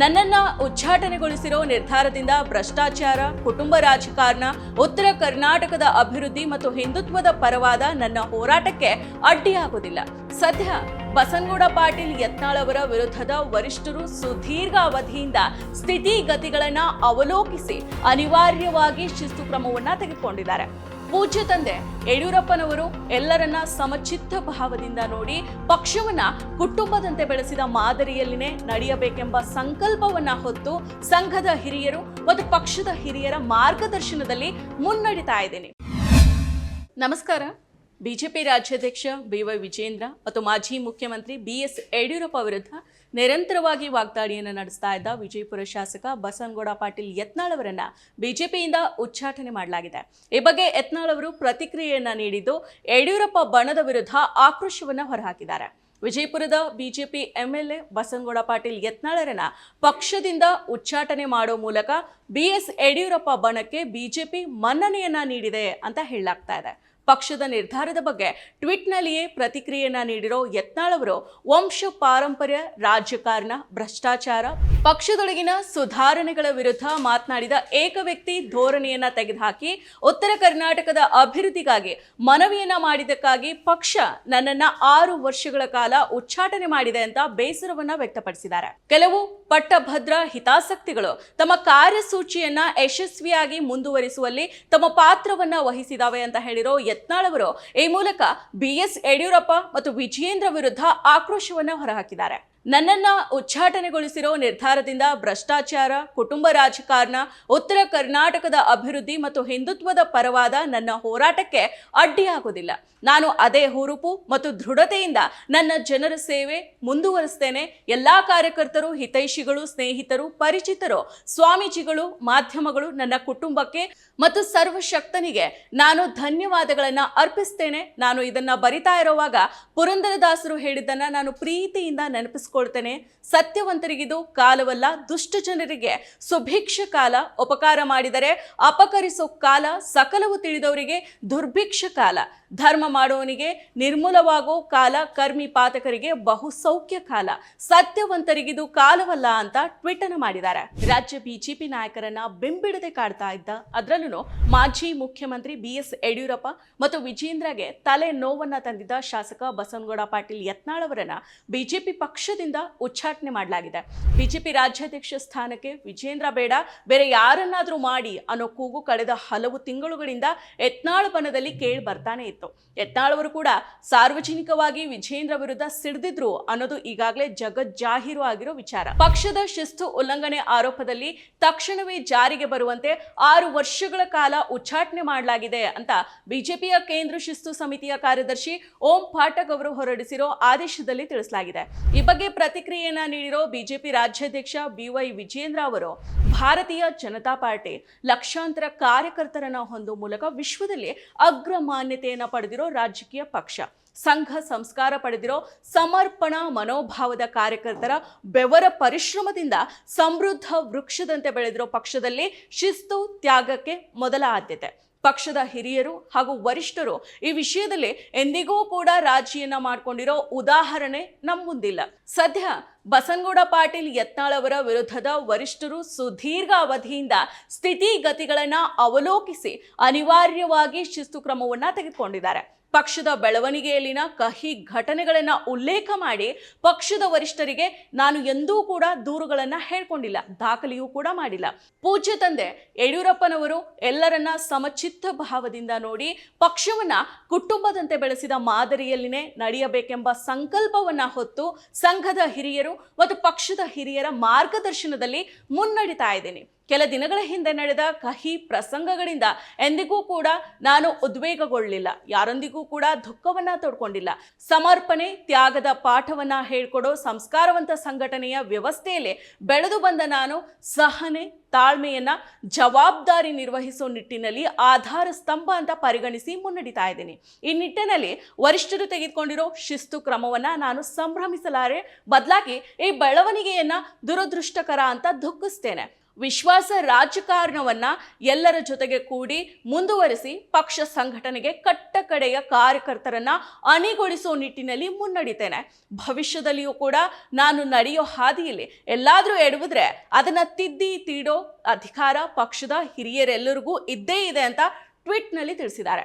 ನನ್ನನ್ನ ಉಚ್ಚಾಟನೆಗೊಳಿಸಿರೋ ನಿರ್ಧಾರದಿಂದ ಭ್ರಷ್ಟಾಚಾರ, ಕುಟುಂಬ ರಾಜಕಾರಣ, ಉತ್ತರ ಕರ್ನಾಟಕದ ಅಭಿವೃದ್ಧಿ ಮತ್ತು ಹಿಂದುತ್ವದ ಪರವಾದ ನನ್ನ ಹೋರಾಟಕ್ಕೆ ಅಡ್ಡಿಯಾಗುವುದಿಲ್ಲ. ಸದ್ಯ ಬಸನಗೌಡ ಪಾಟೀಲ್ ಯತ್ನಾಳ್ ಅವರ ವಿರುದ್ಧದ ವರಿಷ್ಠರು ಸುದೀರ್ಘ ಅವಧಿಯಿಂದ ಸ್ಥಿತಿಗತಿಗಳನ್ನ ಅವಲೋಕಿಸಿ ಅನಿವಾರ್ಯವಾಗಿ ಶಿಸ್ತು ಕ್ರಮವನ್ನು ತೆಗೆದುಕೊಂಡಿದ್ದಾರೆ. ಪೂಜ್ಯ ತಂದೆ ಯಡಿಯೂರಪ್ಪನವರು ಎಲ್ಲರನ್ನ ಸಮಚಿತ್ತ ಭಾವದಿಂದ ನೋಡಿ ಪಕ್ಷವನ್ನ ಕುಟುಂಬದಂತೆ ಬೆಳೆಸಿದ ಮಾದರಿಯಲ್ಲಿನೇ ನಡೆಯಬೇಕೆಂಬ ಸಂಕಲ್ಪವನ್ನ ಹೊತ್ತು ಸಂಘದ ಹಿರಿಯರು ಮತ್ತು ಪಕ್ಷದ ಹಿರಿಯರ ಮಾರ್ಗದರ್ಶನದಲ್ಲಿ ಮುನ್ನಡೀತಾ ಇದ್ದೇನೆ. ನಮಸ್ಕಾರ. ಬಿಜೆಪಿ ರಾಜ್ಯಾಧ್ಯಕ್ಷ ಬಿ ವೈ ವಿಜೇಂದ್ರ ಮತ್ತು ಮಾಜಿ ಮುಖ್ಯಮಂತ್ರಿ ಬಿ ಎಸ್ ಯಡಿಯೂರಪ್ಪ ವಿರುದ್ಧ ನಿರಂತರವಾಗಿ ವಾಗ್ದಾಳಿಯನ್ನು ನಡೆಸ್ತಾ ಇದ್ದ ವಿಜಯಪುರ ಶಾಸಕ ಬಸನಗೌಡ ಪಾಟೀಲ್ ಯತ್ನಾಳ್ ಅವರನ್ನ ಬಿಜೆಪಿಯಿಂದ ಉಚ್ಚಾಟನೆ ಮಾಡಲಾಗಿದೆ. ಈ ಬಗ್ಗೆ ಯತ್ನಾಳ್ ಅವರು ಪ್ರತಿಕ್ರಿಯೆಯನ್ನ ನೀಡಿದ್ದು, ಯಡಿಯೂರಪ್ಪ ಬಣದ ವಿರುದ್ಧ ಆಕ್ರೋಶವನ್ನು ಹೊರಹಾಕಿದ್ದಾರೆ. ವಿಜಯಪುರದ ಬಿಜೆಪಿ ಎಂಎಲ್ಎ ಬಸನಗೌಡ ಪಾಟೀಲ್ ಯತ್ನಾಳರನ್ನ ಪಕ್ಷದಿಂದ ಉಚ್ಚಾಟನೆ ಮಾಡೋ ಮೂಲಕ ಬಿಎಸ್ ಯಡಿಯೂರಪ್ಪ ಬಣಕ್ಕೆ ಬಿಜೆಪಿ ಮನ್ನಣೆಯನ್ನ ನೀಡಿದೆ ಅಂತ ಹೇಳಲಾಗ್ತಾ ಇದೆ. ಪಕ್ಷದ ನಿರ್ಧಾರದ ಬಗ್ಗೆ ಟ್ವೀಟ್ನಲ್ಲಿಯೇ ಪ್ರತಿಕ್ರಿಯೆಯನ್ನ ನೀಡಿರೋ ಯತ್ನಾಳ್ ಅವರು, ವಂಶ ಪಾರಂಪರ್ಯ, ರಾಜಕಾರಣ, ಭ್ರಷ್ಟಾಚಾರ, ಪಕ್ಷದೊಳಗಿನ ಸುಧಾರಣೆಗಳ ವಿರುದ್ಧ ಮಾತನಾಡಿದ ಏಕ ವ್ಯಕ್ತಿ ಧೋರಣೆಯನ್ನ ತೆಗೆದುಹಾಕಿ, ಉತ್ತರ ಕರ್ನಾಟಕದ ಅಭಿವೃದ್ಧಿಗಾಗಿ ಮನವಿಯನ್ನ ಮಾಡಿದ್ದಕ್ಕಾಗಿ ಪಕ್ಷ ನನ್ನನ್ನ ಆರು ವರ್ಷಗಳ ಕಾಲ ಉಚ್ಚಾಟನೆ ಮಾಡಿದೆ ಅಂತ ಬೇಸರವನ್ನ ವ್ಯಕ್ತಪಡಿಸಿದ್ದಾರೆ. ಕೆಲವು ಪಟ್ಟಭದ್ರ ಹಿತಾಸಕ್ತಿಗಳು ತಮ್ಮ ಕಾರ್ಯಸೂಚಿಯನ್ನ ಯಶಸ್ವಿಯಾಗಿ ಮುಂದುವರಿಸುವಲ್ಲಿ ತಮ್ಮ ಪಾತ್ರವನ್ನ ವಹಿಸಿದಾವೆ ಅಂತ ಹೇಳಿರೋ ಯತ್ನಾಳ್ ಅವರು, ಈ ಮೂಲಕ ಬಿ ಎಸ್ ಯಡಿಯೂರಪ್ಪ ಮತ್ತು ವಿಜಯೇಂದ್ರ ವಿರುದ್ಧ ಆಕ್ರೋಶವನ್ನ ಹೊರಹಾಕಿದ್ದಾರೆ. ನನ್ನನ್ನ ಉಚ್ಚಾಟನೆಗೊಳಿಸಿರೋ ನಿರ್ಧಾರದಿಂದ ಭ್ರಷ್ಟಾಚಾರ, ಕುಟುಂಬ ರಾಜಕಾರಣ, ಉತ್ತರ ಕರ್ನಾಟಕದ ಅಭಿವೃದ್ಧಿ ಮತ್ತು ಹಿಂದುತ್ವದ ಪರವಾದ ನನ್ನ ಹೋರಾಟಕ್ಕೆ ಅಡ್ಡಿಯಾಗೋದಿಲ್ಲ ನಾನು ಅದೇ ಹುರುಪು ಮತ್ತು ದೃಢತೆಯಿಂದ ನನ್ನ ಜನರ ಸೇವೆ ಮುಂದುವರಿಸ್ತೇನೆ. ಎಲ್ಲ ಕಾರ್ಯಕರ್ತರು, ಹಿತೈಷಿಗಳು, ಸ್ನೇಹಿತರು, ಪರಿಚಿತರು, ಸ್ವಾಮೀಜಿಗಳು, ಮಾಧ್ಯಮಗಳು ನನ್ನ ಕುಟುಂಬಕ್ಕೆ ಮತ್ತು ಸರ್ವಶಕ್ತನಿಗೆ ನಾನು ಧನ್ಯವಾದಗಳನ್ನು ಅರ್ಪಿಸ್ತೇನೆ. ನಾನು ಇದನ್ನು ಬರಿತಾ ಇರುವಾಗ ಪುರಂದರದಾಸರು ಹೇಳಿದ್ದನ್ನು ನಾನು ಪ್ರೀತಿಯಿಂದ ನೆನಪಿಸ್ಕೊಳ್ತೇನೆ ಸತ್ಯವಂತರಿಗಿದು ಕಾಲವಲ್ಲ, ದುಷ್ಟ ಜನರಿಗೆ ಸುಭಿಕ್ಷ ಕಾಲ ಉಪಕಾರ ಮಾಡಿದರೆ, ಅಪಕರಿಸೋ ಕಾಲ ಸಕಲವು ತಿಳಿದವರಿಗೆ ದುರ್ಭಿಕ್ಷ ಕಾಲ. ಧರ್ಮ ಮಾಡುವವನಿಗೆ ನಿರ್ಮೂಲವಾಗೋ ಕಾಲ, ಕರ್ಮಿ ಪಾತಕರಿಗೆ ಬಹು ಸೌಖ್ಯ ಕಾಲ. ಸತ್ಯವಂತರಿಗಿದು ಕಾಲವಲ್ಲ ಅಂತ ಟ್ವೀಟ್ ಮಾಡಿದ್ದಾರೆ. ರಾಜ್ಯ ಬಿಜೆಪಿ ನಾಯಕರನ್ನ ಬೆಂಬಿಡದೆ ಕಾಡ್ತಾ ಇದ್ದ ಅದರಲ್ಲೂ ಮಾಜಿ ಮುಖ್ಯಮಂತ್ರಿ ಬಿ ಎಸ್ ಯಡಿಯೂರಪ್ಪ ಮತ್ತು ವಿಜೇಂದ್ರಗೆ ತಲೆ ನೋವನ್ನ ತಂದಿದ್ದ ಶಾಸಕ ಬಸನಗೌಡ ಪಾಟೀಲ್ ಯತ್ನಾಳ್ ಅವರನ್ನ ಬಿಜೆಪಿ ಪಕ್ಷದಿಂದ ಉಚ್ಚಾಟನೆ ಮಾಡಲಾಗಿದೆ. ಬಿಜೆಪಿ ರಾಜ್ಯಾಧ್ಯಕ್ಷ ಸ್ಥಾನಕ್ಕೆ ವಿಜೇಂದ್ರ ಬೇಡ, ಬೇರೆ ಯಾರನ್ನಾದ್ರೂ ಮಾಡಿ ಅನ್ನೋ ಕೂಗು ಕಳೆದ ಹಲವು ತಿಂಗಳುಗಳಿಂದ ಯತ್ನಾಳ್ ಬನದಲ್ಲಿ ಕೇಳಿ ಬರ್ತಾನೆ ಇತ್ತು. ಯತ್ನಾಳ್ ಅವರು ಕೂಡ ಸಾರ್ವಜನಿಕವಾಗಿ ವಿಜೇಂದ್ರ ವಿರುದ್ಧ ಸಿಡಿದಿದ್ರು ಅನ್ನೋದು ಈಗಾಗಲೇ ಜಗಜ್ಜಾಹೀರು ಆಗಿರೋ ವಿಚಾರ. ಪಕ್ಷದ ಶಿಸ್ತು ಉಲ್ಲಂಘನೆ ಆರೋಪದಲ್ಲಿ ತಕ್ಷಣವೇ ಜಾರಿಗೆ ಬರುವಂತೆ ಆರು ವರ್ಷಗಳ ಕಾಲ ಉಚ್ಚಾಟನೆ ಮಾಡಲಾಗಿದೆ ಅಂತ ಬಿಜೆಪಿಯ ಕೇಂದ್ರ ಶಿಸ್ತು ಸಮಿತಿಯ ಕಾರ್ಯದರ್ಶಿ ಓಂ ಪಾಠಕ್ ಅವರು ಹೊರಡಿಸಿರೋ ಆದೇಶದಲ್ಲಿ ತಿಳಿಸಲಾಗಿದೆ. ಈ ಬಗ್ಗೆ ಪ್ರತಿಕ್ರಿಯೆಯನ್ನ ನೀಡಿರೋ ಬಿಜೆಪಿ ರಾಜ್ಯಾಧ್ಯಕ್ಷ ಬಿವೈ ವಿಜೇಂದ್ರ ಅವರು, ಭಾರತೀಯ ಜನತಾ ಪಾರ್ಟಿ ಲಕ್ಷಾಂತರ ಕಾರ್ಯಕರ್ತರನ್ನ ಹೊಂದುವ ಮೂಲಕ ವಿಶ್ವದಲ್ಲಿ ಅಗ್ರ ಮಾನ್ಯತೆಯನ್ನ ಪಡೆದಿರೋ ರಾಜಕೀಯ ಪಕ್ಷ, ಸಂಘ ಸಂಸ್ಕಾರ ಪಡೆದಿರೋ ಸಮರ್ಪಣಾ ಮನೋಭಾವದ ಕಾರ್ಯಕರ್ತರ ಬೆವರ ಪರಿಶ್ರಮದಿಂದ ಸಮೃದ್ಧ ವೃಕ್ಷದಂತೆ ಬೆಳೆದಿರೋ ಪಕ್ಷದಲ್ಲಿ ಶಿಸ್ತು ತ್ಯಾಗಕ್ಕೆ ಮೊದಲ ಆದ್ಯತೆ. ಪಕ್ಷದ ಹಿರಿಯರು ಹಾಗೂ ವರಿಷ್ಠರು ಈ ವಿಷಯದಲ್ಲಿ ಎಂದಿಗೂ ಕೂಡ ರಾಜಿಯನ್ನ ಮಾಡಿಕೊಂಡಿರೋ ಉದಾಹರಣೆ ನಮ್ಮ ಮುಂದಿಲ್ಲ. ಸದ್ಯ ಬಸನಗೌಡ ಪಾಟೀಲ್ ಯತ್ನಾಳ್ ಅವರ ವಿರುದ್ಧದ ವರಿಷ್ಠರು ಸುದೀರ್ಘ ಅವಧಿಯಿಂದ ಸ್ಥಿತಿಗತಿಗಳನ್ನು ಅವಲೋಕಿಸಿ ಅನಿವಾರ್ಯವಾಗಿ ಶಿಸ್ತು ಕ್ರಮವನ್ನ ತೆಗೆದುಕೊಂಡಿದ್ದಾರೆ. ಪಕ್ಷದ ಬೆಳವಣಿಗೆಯಲ್ಲಿನ ಕಹಿ ಘಟನೆಗಳನ್ನು ಉಲ್ಲೇಖ ಮಾಡಿ ಪಕ್ಷದ ವರಿಷ್ಠರಿಗೆ ನಾನು ಎಂದೂ ಕೂಡ ದೂರುಗಳನ್ನು ಹೇಳ್ಕೊಂಡಿಲ್ಲ, ದಾಖಲೆಯೂ ಕೂಡ ಮಾಡಿಲ್ಲ. ಪೂಜ್ಯ ತಂದೆ ಯಡಿಯೂರಪ್ಪನವರು ಎಲ್ಲರನ್ನ ಸಮಚಿತ್ತ ಭಾವದಿಂದ ನೋಡಿ ಪಕ್ಷವನ್ನ ಕುಟುಂಬದಂತೆ ಬೆಳೆಸಿದ ಮಾದರಿಯಲ್ಲಿನೇ ನಡೆಯಬೇಕೆಂಬ ಸಂಕಲ್ಪವನ್ನ ಹೊತ್ತು ಸಂಘದ ಹಿರಿಯರು ಮತ್ತು ಪಕ್ಷದ ಹಿರಿಯರ ಮಾರ್ಗದರ್ಶನದಲ್ಲಿ ಮುನ್ನಡೀತಾ ಇದ್ದೇನೆ. ಕೆಲ ದಿನಗಳ ಹಿಂದೆ ನಡೆದ ಕಹಿ ಪ್ರಸಂಗಗಳಿಂದ ಎಂದಿಗೂ ಕೂಡ ನಾನು ಉದ್ವೇಗಗೊಳ್ಳಲಿಲ್ಲ ಯಾರೊಂದಿಗೂ ಕೂಡ ದುಃಖವನ್ನ ತೊಡ್ಕೊಂಡಿಲ್ಲ. ಸಮರ್ಪಣೆ, ತ್ಯಾಗದ ಪಾಠವನ್ನ ಹೇಳ್ಕೊಡೋ ಸಂಸ್ಕಾರವಂತ ಸಂಘಟನೆಯ ವ್ಯವಸ್ಥೆಯಲ್ಲಿ ಬೆಳೆದು ಬಂದ ನಾನು ಸಹನೆ, ತಾಳ್ಮೆಯನ್ನ, ಜವಾಬ್ದಾರಿ ನಿರ್ವಹಿಸೋ ನಿಟ್ಟಿನಲ್ಲಿ ಆಧಾರ ಸ್ತಂಭ ಅಂತ ಪರಿಗಣಿಸಿ ಮುನ್ನಡಿತಾ ಇದ್ದೀನಿ. ಈ ನಿಟ್ಟಿನಲ್ಲಿ ವರಿಷ್ಠರು ತೆಗೆದುಕೊಂಡಿರೋ ಶಿಸ್ತು ಕ್ರಮವನ್ನ ನಾನು ಸಂಭ್ರಮಿಸಲಾರೆ. ಬದಲಾಗಿ ಈ ಬೆಳವಣಿಗೆಯನ್ನ ದುರದೃಷ್ಟಕರ ಅಂತ ದುಃಖಿಸ್ತೇನೆ. ವಿಶ್ವಾಸ ರಾಜಕಾರಣವನ್ನು ಎಲ್ಲರ ಜೊತೆಗೆ ಕೂಡಿ ಮುಂದುವರೆಸಿ ಪಕ್ಷ ಸಂಘಟನೆಗೆ ಕಟ್ಟ ಕಡೆಯ ಕಾರ್ಯಕರ್ತರನ್ನ ಅಣಿಗೊಳಿಸೋ ನಿಟ್ಟಿನಲ್ಲಿ ಮುನ್ನಡಿತೇನೆ. ಭವಿಷ್ಯದಲ್ಲಿಯೂ ಕೂಡ ನಾನು ನಡೆಯೋ ಹಾದಿಯಲ್ಲಿ ಎಲ್ಲಾದರೂ ಎಡವಿದ್ರೆ ಅದನ್ನ ತಿದ್ದಿ ತೀಡೋ ಅಧಿಕಾರ ಪಕ್ಷದ ಹಿರಿಯರೆಲ್ಲರಿಗೂ ಇದ್ದೇ ಇದೆ ಅಂತ ಟ್ವೀಟ್ನಲ್ಲಿ ತಿಳಿಸಿದ್ದಾರೆ.